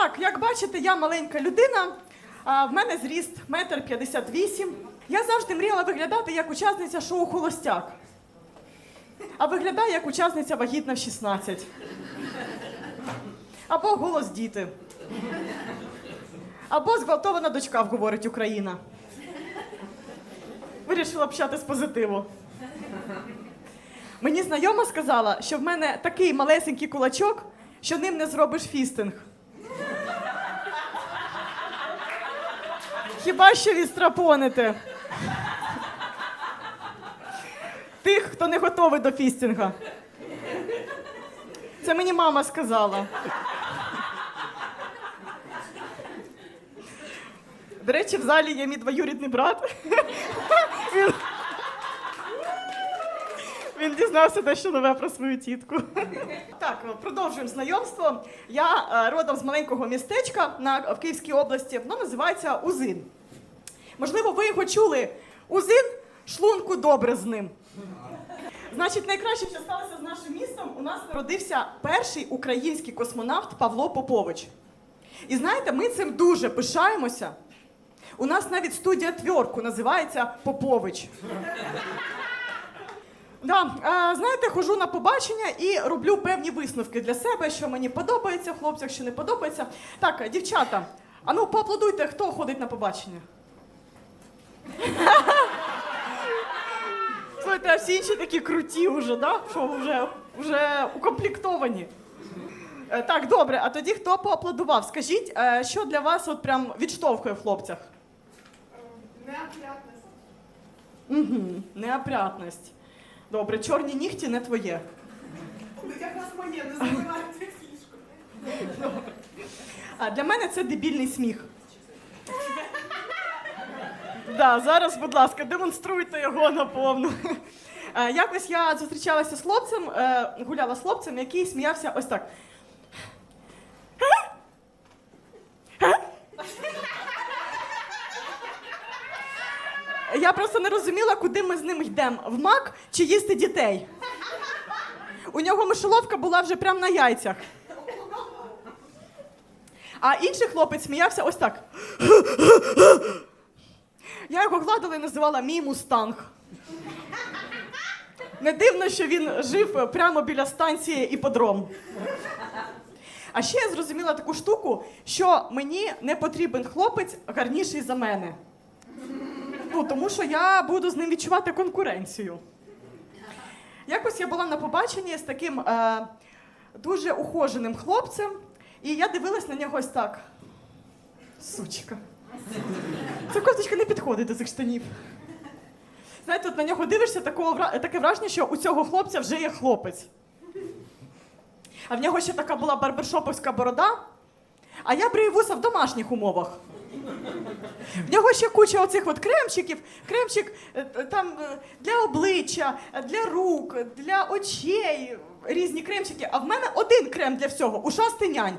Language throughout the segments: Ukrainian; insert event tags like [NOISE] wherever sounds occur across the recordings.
Так, як бачите, я маленька людина, а в мене зріст метр п'ятдесят вісім. Я завжди мріяла виглядати як учасниця шоу Холостяк. А виглядаю як учасниця вагітна в 16. Або голос діти. Або зґвалтована дочка вговорить Україна. Вирішила общати з позитиву. Мені знайома сказала, що в мене такий малесенький кулачок, що ним не зробиш фістинг. Хіба що вістрапонити? Тих, хто не готовий до фістінга. Це мені мама сказала. До речі, в залі є мій двоюрідний брат. Він, він дізнався дещо нове про свою тітку. Так, продовжуємо знайомство. Я е, родом з маленького містечка на, в Київській області. Воно називається Узин. Можливо, ви його чули. Узин шлунку добре з ним. Значить, найкраще, що сталося з нашим містом, у нас народився перший український космонавт Павло Попович. І знаєте, ми цим дуже пишаємося. У нас навіть студія тверку називається Попович. Да, е, знаєте, хожу на побачення і роблю певні висновки для себе, що мені подобається в хлопцях, що не подобається. Так, дівчата, а ну поаплодуйте, хто ходить на побачення. [LAUGHS] Слухайте, а всі інші такі круті вже, да? що вже, вже укомплектовані. Е, Так, добре, а тоді хто поаплодував? Скажіть, е, що для вас от прям відштовхує в хлопцях? Неопрятность. Угу, неопрятність. Добре, чорні нігті не твоє. Ну, якраз моє, не забивайте фішку. А для мене це дебільний сміх. Да, зараз, будь ласка, демонструйте його наповну. Е, Якось я зустрічалася з хлопцем, е, гуляла з хлопцем, який сміявся ось так. Я просто не розуміла, куди ми з ним йдемо. В мак чи їсти дітей. У нього мишоловка була вже прямо на яйцях. А інший хлопець сміявся ось так. Я його гладила і називала мій мустанг. Не дивно, що він жив прямо біля станції іподром. А ще я зрозуміла таку штуку, що мені не потрібен хлопець гарніший за мене. Ну, тому що я буду з ним відчувати конкуренцію. Якось я була на побаченні з таким е, дуже ухоженим хлопцем, і я дивилась на нього ось так. Сучка. Ця кофточка не підходить до цих штанів. Знаєте, от на нього дивишся такого, таке враження, що у цього хлопця вже є хлопець. А в нього ще така була барбершоповська борода, а я брию вуса в домашніх умовах. В нього ще куча оцих от кремчиків. Кремчик е, там е, для обличчя, для рук, для очей, різні кремчики. А в мене один крем для всього ушастий нянь.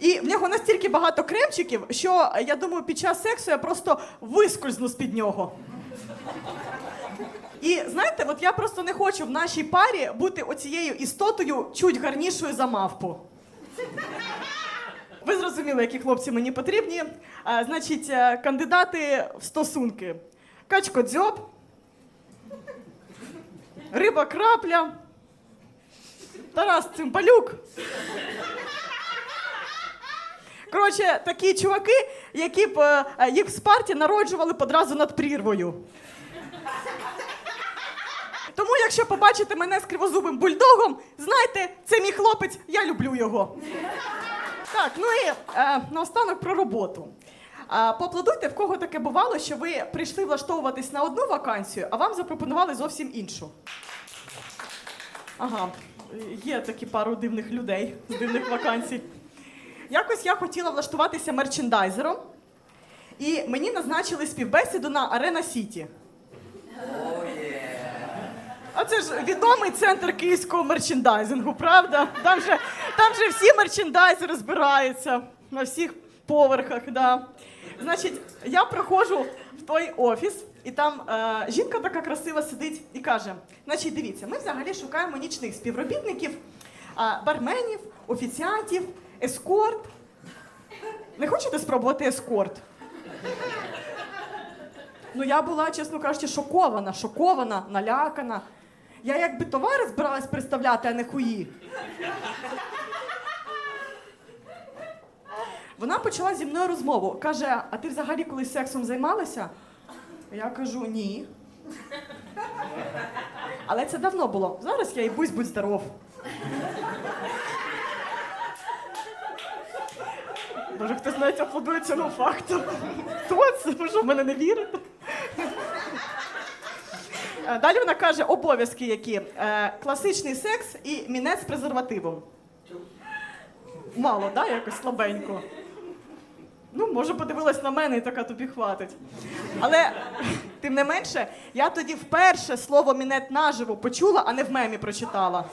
І в нього настільки багато кремчиків, що е, я думаю, під час сексу я просто вискользну з-під нього. І знаєте, от я просто не хочу в нашій парі бути оцією істотою чуть гарнішою за мавпу. Ви зрозуміли, які хлопці мені потрібні. А, значить, е, кандидати в стосунки: Качко дзьоб, риба крапля, Тарас Цимбалюк. Коротше, такі чуваки, які б е, їх в спарті народжували одразу над прірвою. Тому, якщо побачите мене з кривозубим бульдогом, знайте, це мій хлопець, я люблю його. Так, ну і е, наостанок про роботу. Е, поаплодуйте, в кого таке бувало, що ви прийшли влаштовуватись на одну вакансію, а вам запропонували зовсім іншу. Ага, є такі пару дивних людей з дивних вакансій. Якось я хотіла влаштуватися мерчендайзером, і мені назначили співбесіду на Арена Сіті. А це ж відомий центр київського мерчендайзингу, правда? Там же, там же всі мерчендайзери збираються на всіх поверхах. Да. Значить, я приходжу в той офіс, і там е, жінка така красива сидить і каже: значить, дивіться, ми взагалі шукаємо нічних співробітників, е, барменів, офіціантів, ескорт. Не хочете спробувати ескорт? Ну, я була, чесно кажучи, шокована, шокована, налякана. Я якби товари збиралась представляти, а не хуї. Вона почала зі мною розмову. Каже: а ти взагалі колись сексом займалася? Я кажу, ні. Але це давно було. Зараз я і бусь будь здоров. Може, хтось навіть аплодує цьому факту. Хто це? Ви в мене не вірите? Е, Далі вона каже обов'язки які: Е, класичний секс і мінець з презервативом. Мало, да, якось слабенько. Ну, може, подивилась на мене і така тобі хватить. Але тим не менше, я тоді вперше слово мінет наживо почула, а не в мемі прочитала.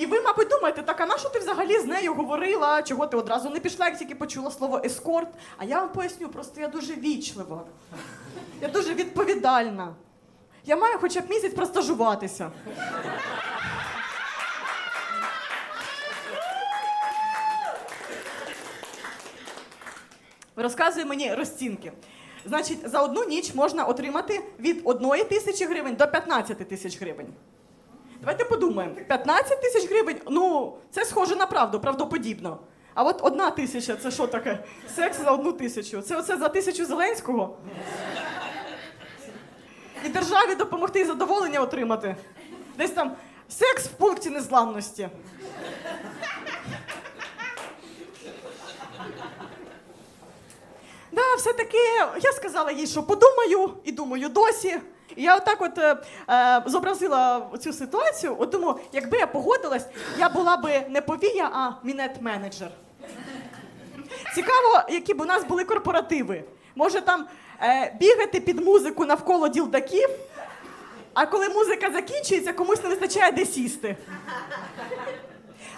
І ви, мабуть, думаєте, так, а на що ти взагалі з нею говорила? Чого ти одразу не пішла, як тільки почула слово ескорт? А я вам поясню, просто я дуже вічлива. Я дуже відповідальна. Я маю хоча б місяць простажуватися. Розказує мені розцінки. Значить, за одну ніч можна отримати від 1 тисячі гривень до 15 тисяч гривень. Давайте подумаємо. 15 тисяч гривень, ну, це схоже на правду, правдоподібно. А от одна тисяча це що таке? Секс за одну тисячу. Це оце за тисячу Зеленського. І державі допомогти і задоволення отримати. Десь там секс в пункті незламності. Да, все-таки я сказала їй, що подумаю, і думаю досі. І я отак от е, е, зобразила цю ситуацію. От думаю, якби я погодилась, я була би не повія, а мінет-менеджер. Цікаво, які б у нас були корпоративи. Може там е, бігати під музику навколо ділдаків, а коли музика закінчується, комусь не вистачає де сісти.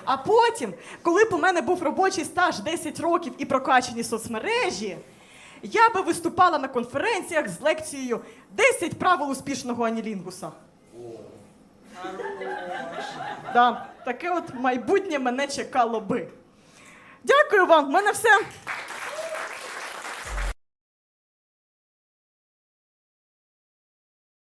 А потім, коли б у мене був робочий стаж 10 років і прокачені соцмережі, я би виступала на конференціях з лекцією 10 правил успішного анілінгуса. Да, таке от майбутнє мене чекало би. Дякую вам, в мене все.